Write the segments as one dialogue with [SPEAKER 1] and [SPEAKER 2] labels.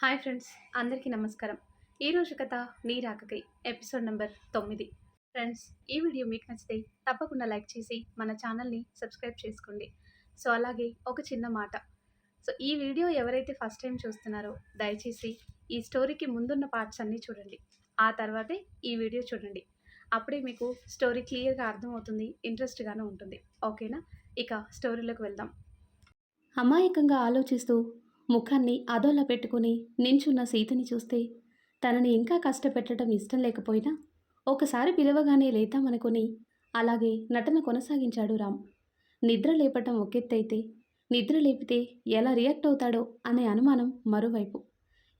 [SPEAKER 1] Hi friends అందరికీ నమస్కారం. ఈరోజు కథ నీ రాకకై ఎపిసోడ్ నెంబర్ తొమ్మిది. ఫ్రెండ్స్ ఈ వీడియో మీకు నచ్చితే తప్పకుండా లైక్ చేసి మన ఛానల్ని సబ్స్క్రైబ్ చేసుకోండి. సో అలాగే ఒక చిన్న మాట. సో ఈ వీడియో ఎవరైతే ఫస్ట్ టైం చూస్తున్నారో దయచేసి ఈ స్టోరీకి ముందున్న పార్ట్స్ అన్నీ చూడండి. ఆ తర్వాతే ఈ వీడియో చూడండి. అప్పుడే మీకు స్టోరీ క్లియర్గా అర్థమవుతుంది ఇంట్రెస్ట్గానే ఉంటుంది. ఓకేనా? ఇక స్టోరీలోకి వెళ్దాం. అమాయకంగా ఆలోచిస్తూ ముఖాన్ని అదోలా పెట్టుకుని నించున్న సీతని చూస్తే తనని ఇంకా కష్టపెట్టడం ఇష్టం లేకపోయినా ఒకసారి పిలవగానే లేతామనుకుని అలాగే నటన కొనసాగించాడు రామ్. నిద్ర లేపటం ఒకెత్తైతే నిద్ర లేపితే ఎలా రియాక్ట్ అవుతాడో అనే అనుమానం మరోవైపు.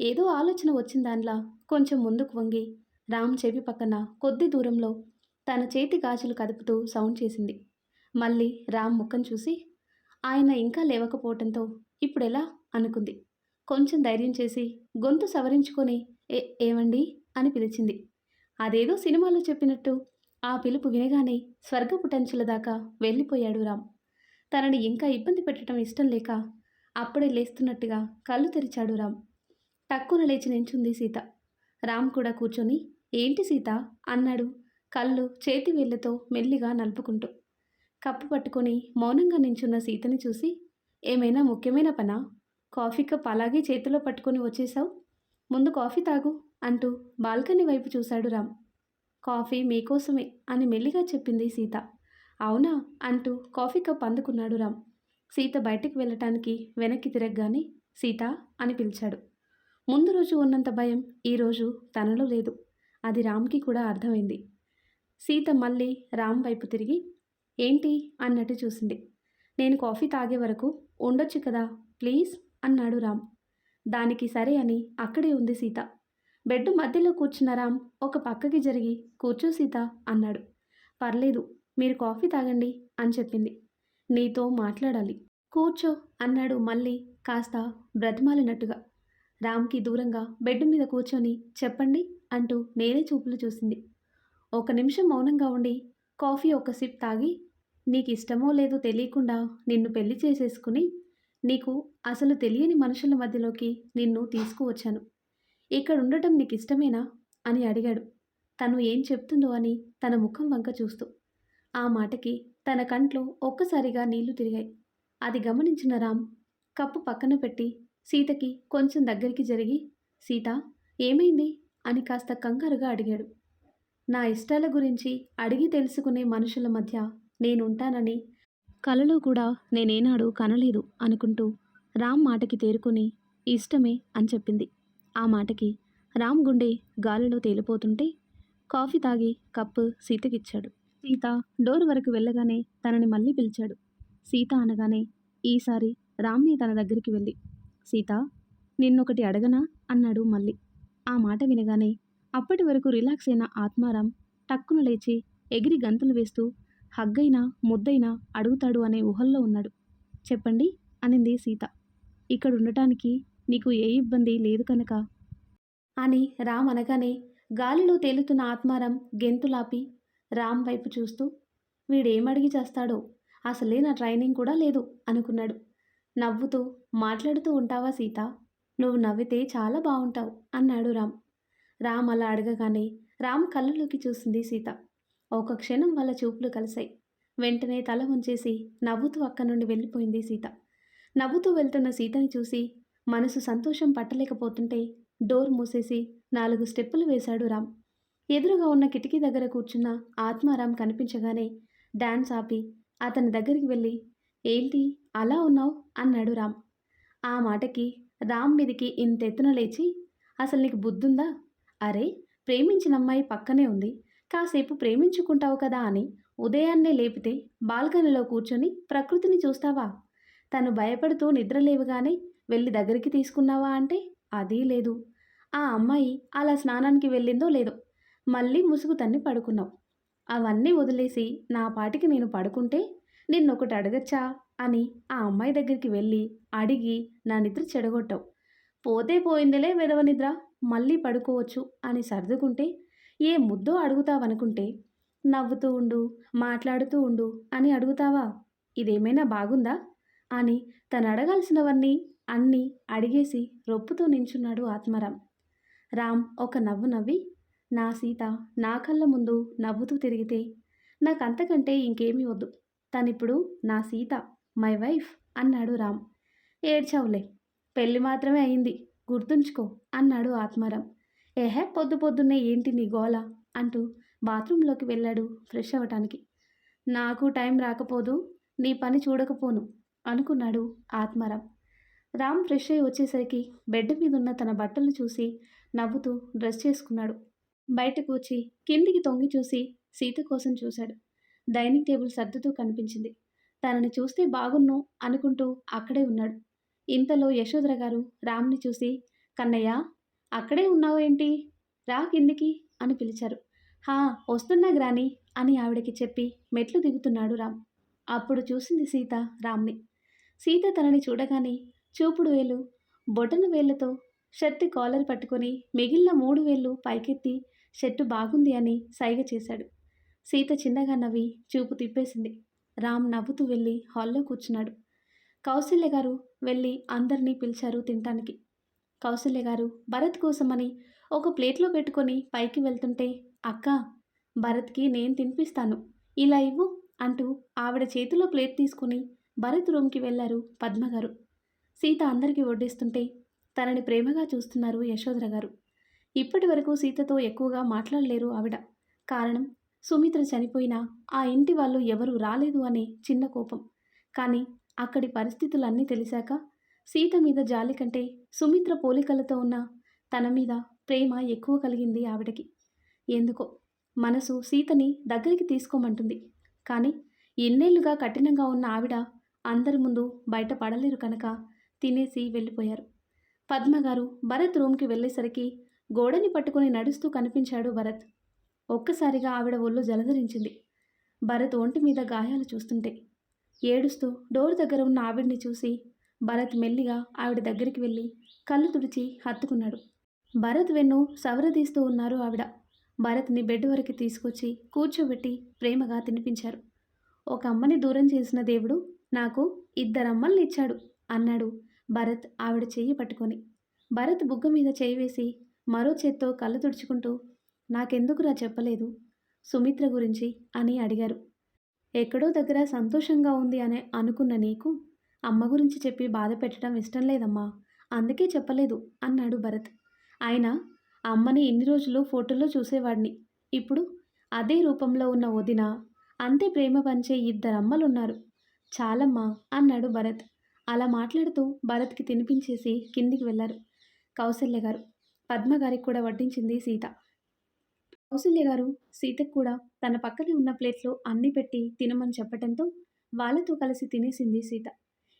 [SPEAKER 1] ఏదో ఆలోచన వచ్చిన దానిలా కొంచెం ముందుకు వంగి రామ్ చెవి పక్కన కొద్ది దూరంలో తన చేతి గాజులు కదుపుతూ సౌండ్ చేసింది. మళ్ళీ రామ్ ముఖం చూసి ఆయన ఇంకా లేవకపోవటంతో ఇప్పుడెలా? అనుకుంది. కొంచెం ధైర్యం చేసి గొంతు సవరించుకొని ఏ ఏమండి? అని పిలిచింది. అదేదో సినిమాలో చెప్పినట్టు ఆ పిలుపు వినగానే స్వర్గపు టంచుల దాకా వెళ్ళిపోయాడు రామ్. తనని ఇంకా ఇబ్బంది పెట్టడం ఇష్టం లేక అప్పుడే లేస్తున్నట్టుగా కళ్ళు తెరిచాడు రామ్. టక్కున లేచి నించుంది సీత. రామ్ కూడా కూర్చొని ఏంటి సీత? అన్నాడు కళ్ళు చేతి వేళ్ళతో మెల్లిగా నలుపుకుంటూ. కప్పు పట్టుకొని మౌనంగా నించున్న సీతని చూసి ఏమైనా ముఖ్యమైన పనా? కాఫీ కప్ అలాగే చేతిలో పట్టుకొని వచ్చేసావు ముందు కాఫీ తాగు అంటూ బాల్కనీ వైపు చూశాడు రామ్. కాఫీ మీకోసమే అని మెల్లిగా చెప్పింది సీత. అవునా అంటూ కాఫీ కప్ అందుకున్నాడు రామ్. సీత బయటికి వెళ్ళటానికి వెనక్కి తిరగగానే సీత అని పిలిచాడు. ముందు రోజు ఉన్నంత భయం ఈరోజు తనలో లేదు. అది రామ్కి కూడా అర్థమైంది. సీత మళ్ళీ రామ్ వైపు తిరిగి ఏంటి? అన్నట్టు చూసింది. నేను కాఫీ తాగే వరకు ఉండొచ్చు కదా ప్లీజ్? అన్నాడు రామ్. దానికి సరే అని అక్కడే ఉంది సీత. బెడ్ మధ్యలో కూర్చున్న రామ్ ఒక పక్కకి జరిగి కూర్చో సీత అన్నాడు. పర్లేదు మీరు కాఫీ తాగండి అని చెప్పింది. నీతో మాట్లాడాలి. కూర్చో అన్నాడు మళ్ళీ కాస్త బ్రతిమాలినట్టుగా. రామ్కి దూరంగా బెడ్ మీద కూర్చొని చెప్పండి అంటూ నేనే చూపులు చూసింది. ఒక నిమిషం మౌనంగా ఉండి కాఫీ ఒక సిప్ తాగి నీకు ఇష్టమో లేదో తెలియకుండా నిన్ను పెళ్ళి చేసేసుకుని నీకు అసలు తెలియని మనుషుల మధ్యలోకి నిన్ను తీసుకువచ్చాను. ఇక్కడ ఉండటం నీకు ఇష్టమేనా అని అడిగాడు. తను ఏం చెప్తుందో అని తన ముఖం వంక చూస్తూ. ఆ మాటకి తన కంట్లో ఒక్కసారిగా నీళ్ళు తిరిగాయి. అది గమనించిన రామ్ కప్పు పక్కన పెట్టి సీతకి కొంచెం దగ్గరికి జరిగి సీత ఏమైంది? అని కాస్త కంగారుగా అడిగాడు. నా ఇష్టాల గురించి అడిగి తెలుసుకునే మనుషుల మధ్య నేనుంటానని కలలో కూడా నేనేనాడు కనలేదు అనుకుంటూ రామ్ మాటకి తేరుకొని ఇష్టమే అని చెప్పింది. ఆ మాటకి రామ్ గుండె గాలిలో తేలిపోతుంటే కాఫీ తాగి కప్పు సీతకిచ్చాడు. సీత డోర్ వరకు వెళ్ళగానే తనని మళ్ళీ పిలిచాడు. సీత అనగానే ఈసారి రామ్ని తన దగ్గరికి వెళ్ళి సీత నిన్నొకటి అడగనా? అన్నాడు మళ్ళీ. ఆ మాట వినగానే అప్పటి వరకు రిలాక్స్ అయిన ఆత్మారాం టక్కున లేచి ఎగిరి గంతులు వేస్తూ హగ్గైనా ముద్దైనా అడుగుతాడు అనే ఊహల్లో ఉన్నాడు. చెప్పండి అనింది సీత. ఇక్కడ ఉండటానికి నీకు ఏ ఇబ్బంది లేదు కనుక? అని రామ్ అనగానే గాలిలో తేలుతున్న ఆత్మారం గెంతులాపి రామ్ వైపు చూస్తూ వీడేమడిగి చేస్తాడో? అసలే నా ట్రైనింగ్ కూడా లేదు అనుకున్నాడు. నవ్వుతూ మాట్లాడుతూ ఉంటావా సీత? నువ్వు నవ్వితే చాలా బాగుంటావు అన్నాడు రామ్. రామ్ అలా అడగగానే రామ్ కళ్ళలోకి చూసింది సీత. ఒక క్షణం వాళ్ళ చూపులు కలిశాయి. వెంటనే తల ఉంచేసి నవ్వుతూ అక్కడి నుండి వెళ్ళిపోయింది సీత. నవ్వుతూ వెళ్తున్న సీతని చూసి మనసు సంతోషం పట్టలేకపోతుంటే డోర్ మూసేసి నాలుగు స్టెప్పులు వేశాడు రామ్. ఎదురుగా ఉన్న కిటికీ దగ్గర కూర్చున్న ఆత్మారాం కనిపించగానే డాన్స్ ఆపి అతని దగ్గరికి వెళ్ళి ఏంటి అలా ఉన్నావు? అన్నాడు రామ్. ఆ మాటకి రామ్ మీదికి ఇంతెత్తున లేచి అసలు నీకు బుద్ధుందా? అరే ప్రేమించిన అమ్మాయి పక్కనే ఉంది. కాసేపు ప్రేమించుకుంటావు కదా అని ఉదయాన్నే లేపితే బాల్కనీలో కూర్చొని ప్రకృతిని చూస్తావా? తను భయపడుతూ నిద్రలేవుగానే వెళ్ళి దగ్గరికి తీసుకున్నావా అంటే అదీ లేదు. ఆ అమ్మాయి అలా స్నానానికి వెళ్ళిందో లేదో మళ్ళీ ముసుగు తన్ని పడుకున్నావు. అవన్నీ వదిలేసి నా పాటికి నేను పడుకుంటే నిన్నొకటి అడగచ్చా అని ఆ అమ్మాయి దగ్గరికి వెళ్ళి అడిగి నా నిద్ర చెడగొట్టావు. పోతే పోయిందిలే విధవ నిద్ర మళ్ళీ పడుకోవచ్చు అని సర్దుకుంటే ఏ ముద్దో అడుగుతావనుకుంటే నవ్వుతూ ఉండు మాట్లాడుతూ ఉండు అని అడుగుతావా? ఇదేమైనా బాగుందా? అని తను అడగాల్సినవన్నీ అన్నీ అడిగేసి రొప్పుతో నించున్నాడు ఆత్మారాం. రామ్ ఒక నవ్వు నవ్వి నా సీత నా కళ్ళ ముందు నవ్వుతూ తిరిగితే నాకంతకంటే ఇంకేమీ వద్దు. తనిప్పుడు నా సీత మై వైఫ్ అన్నాడు రామ్. ఏడ్చావులే పెళ్ళి మాత్రమే అయింది గుర్తుంచుకో అన్నాడు ఆత్మారాం. ఏహే పొద్దు పొద్దున్నే ఏంటి నీ గోల? అంటూ బాత్రూంలోకి వెళ్ళాడు ఫ్రెష్ అవ్వటానికి నాకు టైం రాకపోదు నీ పని చూడకపోను అనుకున్నాడు ఆత్మారాం. రామ్ ఫ్రెష్ అయి వచ్చేసరికి బెడ్ మీద ఉన్న తన బట్టలు చూసి నవ్వుతూ డ్రెస్ చేసుకున్నాడు. బయటకు వచ్చి కిందికి తొంగి చూసి సీత కోసం చూశాడు. డైనింగ్ టేబుల్ సర్దుతూ కనిపించింది. తనని చూస్తే బాగున్ను అనుకుంటూ అక్కడే ఉన్నాడు. ఇంతలో యశోధర గారు రామ్ని చూసి కన్నయ్య అక్కడే ఉన్నావు ఏంటి రా కిందికి అని పిలిచారు. హా వస్తున్నా గ్రాని అని ఆవిడకి చెప్పి మెట్లు దిగుతున్నాడు రామ్. అప్పుడు చూసింది సీత రామ్ని. సీత తనని చూడగానే చూపుడు వేలు బొటన వేళ్ళతో షర్ట్ కాలర్ పట్టుకొని మిగిలిన మూడు వేళ్ళు పైకెత్తి షర్టు బాగుంది అని సైగ చేశాడు. సీత చిన్నగా నవ్వి చూపు తిప్పేసింది. రామ్ నవ్వుతూ వెళ్ళి హాల్లో కూర్చున్నాడు. కౌశల్య గారు వెళ్ళి అందరినీ పిలిచారు తినటానికి. కౌసల్య గారు భరత్ కోసమని ఒక ప్లేట్లో పెట్టుకొని పైకి వెళ్తుంటే అక్క భరత్కి నేను తినిపిస్తాను. ఇలా ఇవ్వు అంటూ ఆవిడ చేతిలో ప్లేట్ తీసుకుని భరత్ రూమ్కి వెళ్ళారు పద్మగారు సీత అందరికీ వడ్డిస్తుంటే తనని ప్రేమగా చూస్తున్నారు యశోధర గారు. ఇప్పటి వరకు సీతతో ఎక్కువగా మాట్లాడలేరు ఆవిడ. కారణం సుమిత్ర చనిపోయినా ఆ ఇంటి వాళ్ళు ఎవరూ రాలేదు అనే చిన్న కోపం. కానీ అక్కడి పరిస్థితులన్నీ తెలిసాక సీత మీద జాలి కంటే సుమిత్ర పోలికలతో ఉన్న తన మీద ప్రేమ ఎక్కువ కలిగింది ఆవిడకి. ఎందుకో? మనసు సీతని దగ్గరికి తీసుకోమంటుంది. కానీ ఎన్నేళ్ళుగా కఠినంగా ఉన్న ఆవిడ అందరి ముందు బయట పడలేరు కనుక తినేసి వెళ్ళిపోయారు. పద్మగారు భరత్ రూమ్కి వెళ్ళేసరికి గోడని పట్టుకుని నడుస్తూ కనిపించాడు భరత్. ఒక్కసారిగా ఆవిడ ఒళ్ళు జలధరించింది. భరత్ ఒంటి మీద గాయాలు చూస్తుంటే ఏడుస్తూ డోర్ దగ్గర ఉన్న ఆవిడ్ని చూసి భరత్ మెల్లిగా ఆవిడ దగ్గరికి వెళ్ళి కళ్ళు తుడిచి హత్తుకున్నాడు. భరత్ వెన్ను సవరదీస్తూ ఉన్నారు ఆవిడ. భరత్ని బెడ్ వరకు తీసుకొచ్చి కూర్చోబెట్టి ప్రేమగా తినిపించారు. ఒక అమ్మని దూరం చేసిన దేవుడు నాకు ఇద్దరమ్మల్ని ఇచ్చాడు అన్నాడు భరత్ ఆవిడ చెయ్యి పట్టుకొని. భరత్ బుగ్గ మీద చేయి వేసి మరో చేత్తో కళ్ళు తుడుచుకుంటూ నాకెందుకురా చెప్పలేదు? సుమిత్ర గురించి అని అడిగారు. ఎక్కడో దగ్గర సంతోషంగా ఉంది అనే అనుకున్న నీకు అమ్మ గురించి చెప్పి బాధ పెట్టడం ఇష్టం లేదమ్మా. అందుకే చెప్పలేదు అన్నాడు భరత్. ఆయన అమ్మని ఇన్ని రోజులు ఫోటోలో చూసేవాడిని. ఇప్పుడు అదే రూపంలో ఉన్న వదిన అంతే ప్రేమ పంచే ఇద్దరు అమ్మలున్నారు. చాలమ్మా అన్నాడు భరత్. అలా మాట్లాడుతూ భరత్కి తినిపించేసి కిందికి వెళ్ళారు కౌసల్య గారు. పద్మ గారికి కూడా వడ్డించింది సీత. కౌసల్య గారు సీతకు కూడా తన పక్కనే ఉన్న ప్లేట్లో అన్ని పెట్టి తినమని చెప్పటంతో వాళ్ళతో కలిసి తినేసింది సీత.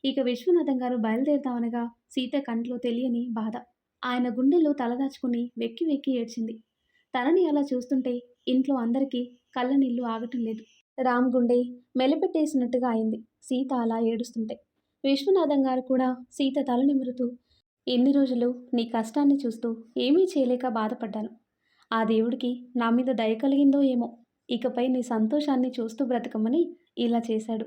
[SPEAKER 1] ఇక విశ్వనాథం గారు బయలుదేరుతామనగా సీత కంట్లో తెలియని బాధ. ఆయన గుండెల్లో తలదాచుకుని వెక్కి వెక్కి ఏడ్చింది. తనని అలా చూస్తుంటే ఇంట్లో అందరికీ కళ్ళ నీళ్ళు ఆగటం లేదు. రామ్ గుండె మెలిపెట్టేసినట్టుగా అయింది. సీత అలా ఏడుస్తుంటే. విశ్వనాథం గారు కూడా సీత తల నిమురుతూ ఎన్ని రోజులు నీ కష్టాన్ని చూస్తూ ఏమీ చేయలేక బాధపడ్డాను. ఆ దేవుడికి నా మీద దయ కలిగిందో ఏమో. ఇకపై నీ సంతోషాన్ని చూస్తూ బ్రతకమని ఇలా చేశాడు.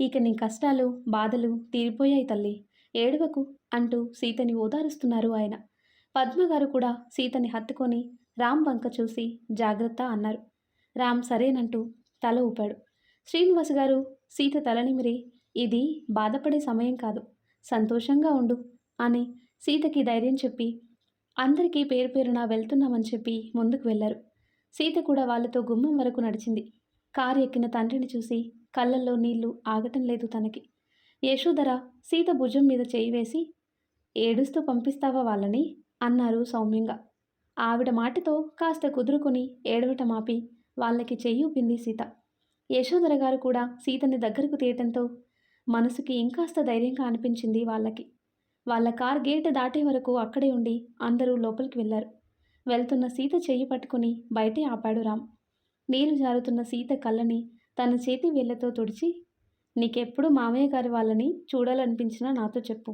[SPEAKER 1] ఇక నీ కష్టాలు బాధలు తీరిపోయాయి తల్లి. ఏడవకు అంటూ సీతని ఓదారుస్తున్నారు ఆయన. పద్మగారు కూడా సీతని హత్తుకొని రామ్ వంక చూసి జాగ్రత్త అన్నారు. రామ్ సరేనంటూ తల ఊపాడు. శ్రీనివాస్ గారు సీత తలనిమిరి ఇది బాధపడే సమయం కాదు సంతోషంగా ఉండు అని సీతకి ధైర్యం చెప్పి అందరికీ పేరు పేరున వెళ్తున్నామని చెప్పి ముందుకు వెళ్ళారు సీత కూడా వాళ్ళతో గుమ్మం వరకు నడిచింది. కారు ఎక్కిన తండ్రిని చూసి కళ్ళల్లో నీళ్ళు ఆగటం లేదు తనకి. యశోధర సీత భుజం మీద చేయి వేసి ఏడుస్తూ పంపిస్తావా వాళ్ళని? అన్నారు సౌమ్యంగా. ఆవిడ మాటతో కాస్త కుదురుకొని ఏడవటం ఆపి వాళ్ళకి చెయ్యి ఊపింది సీత. యశోధర గారు కూడా సీతని దగ్గరకు తీయటంతో మనసుకి ఇంకాస్త ధైర్యంగా అనిపించింది వాళ్ళకి. వాళ్ళ కార్ గేట్ దాటే వరకు అక్కడే ఉండి అందరూ లోపలికి వెళ్ళారు. వెళ్తున్న సీత చెయ్యి పట్టుకుని బయటే ఆపాడు రామ్. నీరు జారుతున్న సీత కళ్ళని తన చేతి వేళ్ళతో తుడిచి నీకెప్పుడు మామయ్య గారి వాళ్ళని చూడాలనిపించినా నాతో చెప్పు.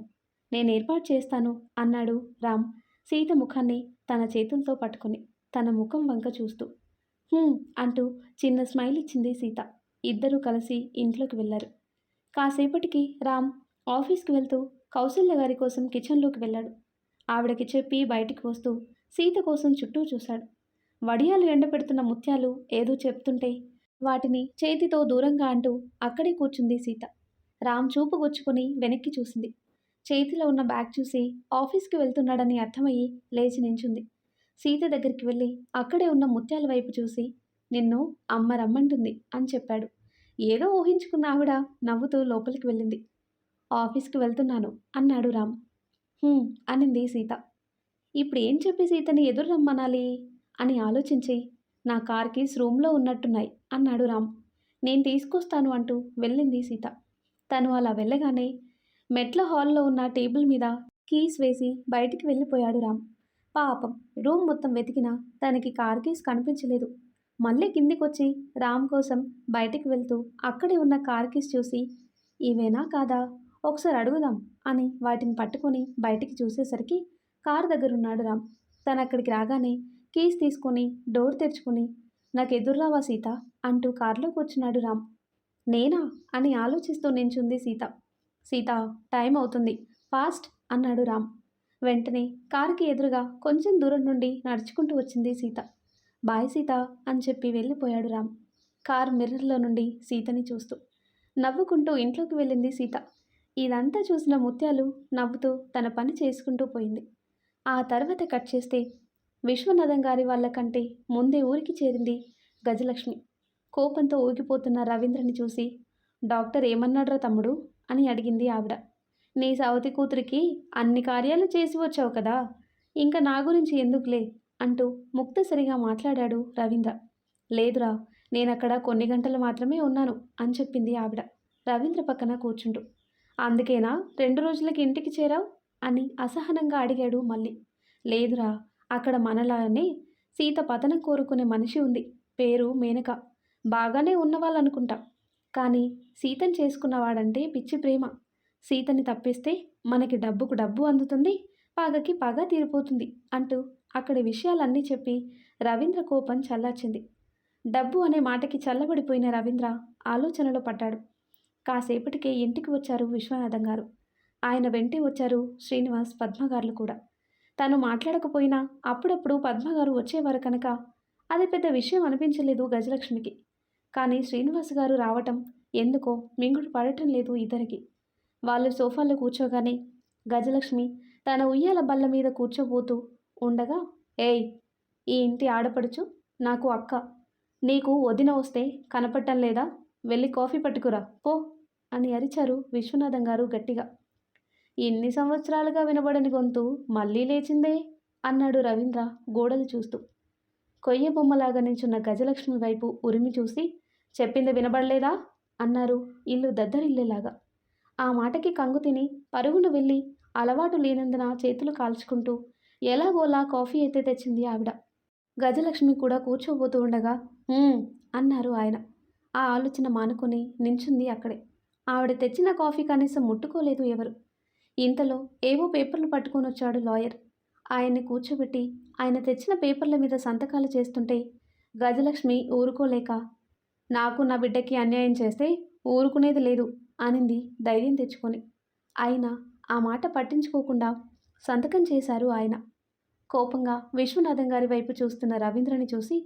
[SPEAKER 1] నేను ఏర్పాటు చేస్తాను అన్నాడు రామ్ సీత ముఖాన్ని తన చేతులతో పట్టుకుని తన ముఖం వంక చూస్తూ. అంటూ చిన్న స్మైల్ ఇచ్చింది సీత. ఇద్దరూ కలిసి ఇంట్లోకి వెళ్ళారు. కాసేపటికి రామ్ ఆఫీస్కి వెళ్తూ కౌశల్య గారి కోసం కిచెన్లోకి వెళ్ళాడు. ఆవిడకి చెప్పి బయటికి వస్తూ సీత కోసం చుట్టూ చూశాడు. వడియాలు ఎండపెడుతున్న ముత్యాలు ఏదో చెప్తుంటే వాటిని చేతితో దూరంగా అంటూ అక్కడే కూర్చుంది సీత. రామ్ చూపు గుచ్చుకుని వెనక్కి చూసింది. చేతిలో ఉన్న బ్యాగ్ చూసి ఆఫీస్కి వెళ్తున్నాడని అర్థమయ్యి లేచి నించుంది. సీత దగ్గరికి వెళ్ళి అక్కడే ఉన్న ముత్యాల వైపు చూసి నిన్ను అమ్మ రమ్మంటుంది అని చెప్పాడు. ఏదో ఊహించుకున్న ఆవిడ నవ్వుతూ లోపలికి వెళ్ళింది. ఆఫీస్కి వెళ్తున్నాను అన్నాడు రామ్. అనింది సీత. ఇప్పుడు ఏం చెప్పి సీతని ఎదురు రమ్మనాలి? అని ఆలోచించి నా కార్ కీస్ రూమ్లో ఉన్నట్టున్నాయి అన్నాడు రామ్. నేను తీసుకొస్తాను అంటూ వెళ్ళింది సీత. తను అలా వెళ్ళగానే మెట్ల హాల్లో ఉన్న టేబుల్ మీద కీస్ వేసి బయటికి వెళ్ళిపోయాడు రామ్. పాపం రూమ్ మొత్తం వెతికినా తనకి కార్ కీస్ కనిపించలేదు. మళ్ళీ కిందికొచ్చి రామ్ కోసం బయటికి వెళ్తూ అక్కడే ఉన్న కార్ కీస్ చూసి ఇవేనా కాదా? ఒకసారి అడుగుదాం అని వాటిని పట్టుకొని బయటికి చూసేసరికి కార్ దగ్గరున్నాడు రామ్. తను అక్కడికి రాగానే కీస్ తీసుకొని డోర్ తెరుచుకుని నాకు ఎదుర్రావా సీత? అంటూ కారులో కూర్చున్నాడు రామ్. నేనా? అని ఆలోచిస్తూ నించుంది సీత. సీత టైం అవుతుంది. ఫాస్ట్! అన్నాడు రామ్. వెంటనే కారుకి ఎదురుగా కొంచెం దూరం నుండి నడుచుకుంటూ వచ్చింది సీత. బాయ్ సీత! అని చెప్పి వెళ్ళిపోయాడు రామ్. కార్ మిర్రర్లో నుండి సీతని చూస్తూ. నవ్వుకుంటూ ఇంట్లోకి వెళ్ళింది సీత. ఇదంతా చూసిన ముత్యాలు నవ్వుతూ తన పని చేసుకుంటూ పోయింది. ఆ తర్వాత కట్ చేస్తే విశ్వనాథం గారి వాళ్ళ కంటే ముందే ఊరికి చేరింది గజలక్ష్మి. కోపంతో ఊగిపోతున్న రవీంద్రని చూసి డాక్టర్ ఏమన్నాడ్రా తమ్ముడు? అని అడిగింది ఆవిడ. నీ సవతి కూతురికి అన్ని కార్యాలు చేసి వచ్చావు కదా ఇంకా నా గురించి ఎందుకులే? అంటూ ముక్తసరిగా మాట్లాడాడు రవీంద్ర. లేదురా నేనక్కడ కొన్ని గంటలు మాత్రమే ఉన్నాను అని చెప్పింది ఆవిడ. రవీంద్ర పక్కన కూర్చుండు. అందుకేనా? రెండు రోజులకి ఇంటికి చేరావు? అని అసహనంగా అడిగాడు మళ్ళీ. లేదురా అక్కడ మనలానే సీత పతనం కోరుకునే మనిషి ఉంది. పేరు మేనక. బాగానే ఉన్నవాళ్ళనుకుంటా. కానీ సీతని చేసుకున్నవాడంటే పిచ్చి ప్రేమ. సీతని తప్పిస్తే మనకి డబ్బుకు డబ్బు అందుతుంది పగకి పగ తీరిపోతుంది అంటూ అక్కడి విషయాలన్నీ చెప్పి రవీంద్ర కోపం చల్లార్చింది. డబ్బు అనే మాటకి చల్లబడిపోయిన రవీంద్ర ఆలోచనలో పడ్డాడు. కాసేపటికే ఇంటికి వచ్చారు విశ్వనాథం గారు. ఆయన వెంటే వచ్చారు శ్రీనివాస్ పద్మగారులు కూడా. తను మాట్లాడకపోయినా అప్పుడప్పుడు పద్మగారు వచ్చేవారు కనుక అది పెద్ద విషయం అనిపించలేదు గజలక్ష్మికి. కానీ శ్రీనివాస్ గారు రావటం ఎందుకో మింగుడు పడటం లేదు ఇద్దరికి. వాళ్ళు సోఫాలో కూర్చోగానే గజలక్ష్మి తన ఉయ్యాల బల్ల మీద కూర్చోబోతూ ఉండగా ఏయ్ ఈ ఇంటి ఆడపడుచు నాకు అక్క. నీకు వదిన వస్తే కనపడటం లేదా? వెళ్ళి కాఫీ పట్టుకురా పో అని అరిచారు విశ్వనాథం గారు గట్టిగా. ఎన్ని సంవత్సరాలుగా వినబడని గొంతు మళ్ళీ లేచిందే అన్నాడు రవీంద్ర గోడలు చూస్తూ. కొయ్య బొమ్మలాగా నించున్న గజలక్ష్మి వైపు ఉరిమి చూసి చెప్పింది వినబడలేదా? అన్నారు ఇల్లు దద్దరిల్లేలాగా. ఆ మాటకి కంగు తిని పరుగును వెళ్ళి అలవాటు లేనందున చేతులు కాల్చుకుంటూ ఎలాగోలా కాఫీ అయితే తెచ్చింది ఆవిడ? గజలక్ష్మి కూడా కూర్చోబోతూ ఉండగా అన్నారు ఆయన. ఆ ఆలోచన మానుకొని నించుంది అక్కడే. ఆవిడ తెచ్చిన కాఫీ కనీసం ముట్టుకోలేదు ఎవరు. ఇంతలో ఏవో పేపర్లు పట్టుకొని వచ్చాడు లాయర్. ఆయన్ని కూర్చోబెట్టి ఆయన తెచ్చిన పేపర్ల మీద సంతకాలు చేస్తుంటే గజలక్ష్మి ఊరుకోలేక నాకు నా బిడ్డకి అన్యాయం చేస్తే ఊరుకునేది లేదు అనింది ధైర్యం తెచ్చుకొని. అయినా ఆ మాట పట్టించుకోకుండా సంతకం చేశారు ఆయన. కోపంగా విశ్వనాథం గారి వైపు చూస్తున్న రవీంద్రని చూసి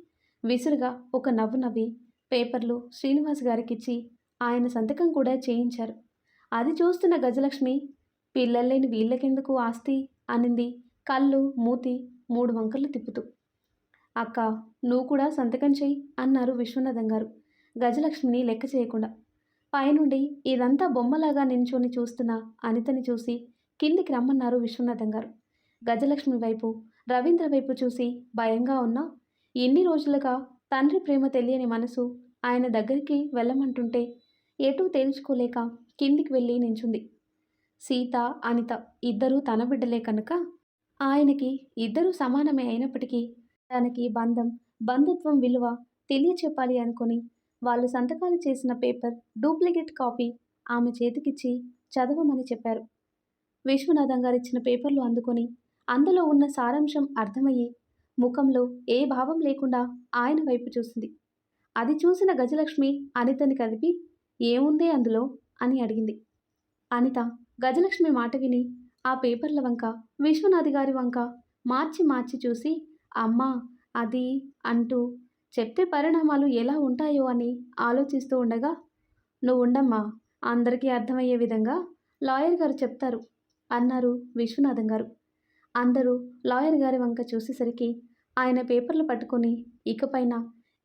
[SPEAKER 1] విసురుగా ఒక నవ్వు నవ్వి పేపర్లు శ్రీనివాస్ గారికిచ్చి ఆయన సంతకం కూడా చేయించారు. అది చూస్తున్న గజలక్ష్మి పిల్లల్లేని వీళ్ళకెందుకు ఆస్తి? అనింది. కళ్ళు మూతి మూడు వంకర్లు తిప్పుతూ. అక్క నువ్వు కూడా సంతకం చెయ్యి అన్నారు విశ్వనాథం గారు. గజలక్ష్మిని లెక్క చేయకుండా. పైనుండి ఇదంతా బొమ్మలాగా నించొని చూస్తున్న అనితని చూసి కిందికి రమ్మన్నారు విశ్వనాథం గారు. గజలక్ష్మి వైపు రవీంద్ర వైపు చూసి భయంగా ఉన్నా ఎన్ని రోజులుగా తండ్రి ప్రేమ తెలియని మనసు ఆయన దగ్గరికి వెళ్ళమంటుంటే ఎటూ తేల్చుకోలేక కిందికి వెళ్ళి నించుంది. సీత అనిత ఇద్దరూ తన బిడ్డలే కనుక ఆయనకి ఇద్దరూ సమానమే అయినప్పటికీ తనకి బంధం బంధుత్వం విలువ తెలియచెప్పాలి అనుకొని వాళ్ళు సంతకాలు చేసిన పేపర్ డూప్లికేట్ కాపీ ఆమె చేతికిచ్చి చదవమని చెప్పారు. విశ్వనాథం గారిచ్చిన పేపర్లు అందుకొని అందులో ఉన్న సారాంశం అర్థమయ్యి ముఖంలో ఏ భావం లేకుండా ఆయన వైపు చూసింది. అది చూసిన గజలక్ష్మి అనితని కదిపి ఏముంది అందులో? అని అడిగింది. అనిత గజలక్ష్మి మాట విని ఆ పేపర్ల వంక విశ్వనాథ్ గారి వంక మార్చి మార్చి చూసి అమ్మా అది అంటూ చెప్తే పరిణామాలు ఎలా ఉంటాయో అని ఆలోచిస్తూ ఉండగా నువ్వు ఉండమ్మా అందరికీ అర్థమయ్యే విధంగా లాయర్ గారు చెప్తారు అన్నారు విశ్వనాథం గారు. అందరూ లాయర్ గారి వంక చూసేసరికి ఆయన పేపర్లు పట్టుకొని ఇకపైన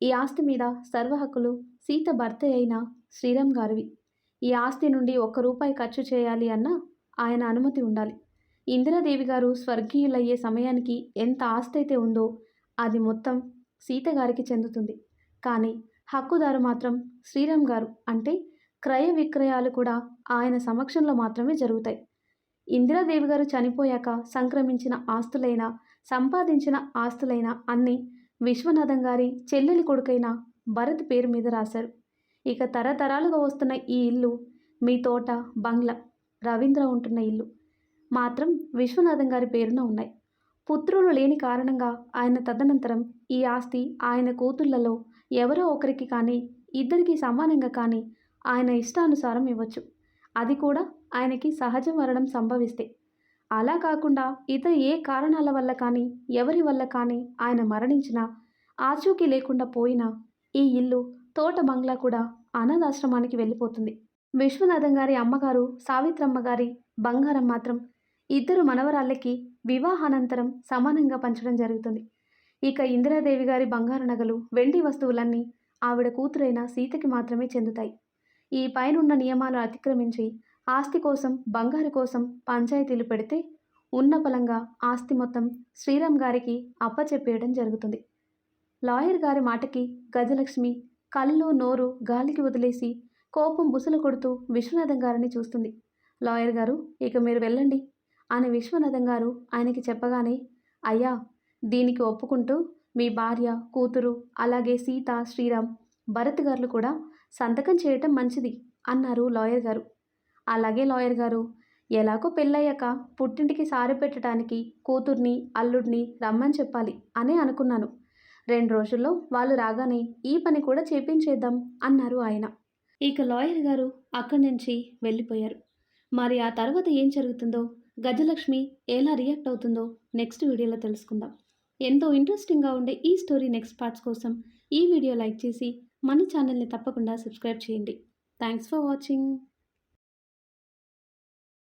[SPEAKER 1] ఈ ఆస్తి మీద సర్వ హక్కులు సీత భర్త అయిన శ్రీరామ్ గారివి. ఈ ఆస్తి నుండి ఒక్క రూపాయి ఖర్చు చేయాలి అన్నా ఆయన అనుమతి ఉండాలి. ఇందిరాదేవి గారు స్వర్గీయులయ్యే సమయానికి ఎంత ఆస్తి అయితే ఉందో అది మొత్తం సీత గారికి చెందుతుంది. కానీ హక్కుదారు మాత్రం శ్రీరామ్ గారు అంటే క్రయ విక్రయాలు కూడా ఆయన సమక్షంలో మాత్రమే జరుగుతాయి. ఇందిరాదేవి గారు చనిపోయాక సంక్రమించిన ఆస్తులైన సంపాదించిన ఆస్తులైన అన్నీ విశ్వనాథం గారి చెల్లెలి కొడుకైన భరత్ పేరు మీద రాశారు. ఇక తరతరాలుగా వస్తున్న ఈ ఇల్లు మీ తోట బంగ్లా రవీంద్ర ఉంటున్న ఇల్లు. మాత్రం విశ్వనాథం గారి పేరున ఉన్నాయి. పుత్రులు లేని కారణంగా ఆయన తదనంతరం ఈ ఆస్తి ఆయన కూతుళ్ళలో ఎవరో ఒకరికి కానీ ఇద్దరికి సమానంగా కానీ ఆయన ఇష్టానుసారం ఇవ్వచ్చు. అది కూడా ఆయనకి సహజ మరణం సంభవిస్తే. అలా కాకుండా ఇతర ఏ కారణాల వల్ల కానీ ఎవరి వల్ల కానీ ఆయన మరణించినా ఆచూకీ లేకుండా పోయినా ఈ ఇల్లు తోట బంగ్లా కూడా అనాథాశ్రమానికి వెళ్ళిపోతుంది. విశ్వనాథం గారి అమ్మగారు సావిత్రమ్మ గారి బంగారం మాత్రం ఇద్దరు మనవరాళ్ళకి వివాహానంతరం సమానంగా పంచడం జరుగుతుంది. ఇక ఇందిరాదేవి గారి బంగారు నగలు వెండి వస్తువులన్నీ ఆవిడ కూతురైన సీతకి మాత్రమే చెందుతాయి. ఈ పైనున్న నియమాలు అతిక్రమించి ఆస్తి కోసం బంగారు కోసం పంచాయతీలు పెడితే ఉన్న ఫలంగా ఆస్తి మొత్తం శ్రీరామ్ గారికి అప్పచెప్పేయడం జరుగుతుంది. లాయర్ గారి మాటకి గజలక్ష్మి కళ్ళు నోరు గాలికి వదిలేసి కోపం బుసలు కొడుతూ విశ్వనాథం గారిని చూస్తుంది. లాయర్ గారు ఇక మీరు వెళ్ళండి అని విశ్వనాథం గారు ఆయనకి చెప్పగానే అయ్యా దీనికి ఒప్పుకుంటూ మీ భార్య కూతురు అలాగే సీత శ్రీరామ్ భరత్ గారు కూడా సంతకం చేయటం మంచిది అన్నారు లాయర్ గారు. అలాగే లాయర్ గారు ఎలాగో పెళ్ళయ్యాక పుట్టింటికి సారి పెట్టడానికి కూతుర్ని అల్లుడిని రమ్మని చెప్పాలి అని అనుకున్నాను. రెండు రోజుల్లో వాళ్ళు రాగానే ఈ పని కూడా చేపించేద్దాం అన్నారు ఆయన. ఇక లాయర్ గారు అక్కడి నుంచి వెళ్ళిపోయారు. మరి ఆ తర్వాత ఏం జరుగుతుందో గజలక్ష్మి ఎలా రియాక్ట్ అవుతుందో నెక్స్ట్ వీడియోలో తెలుసుకుందాం. ఎంతో ఇంట్రెస్టింగ్గా ఉండే ఈ స్టోరీ నెక్స్ట్ పార్ట్స్ కోసం ఈ వీడియో లైక్ చేసి మన ఛానల్ని తప్పకుండా సబ్స్క్రైబ్ చేయండి. Thanks for watching.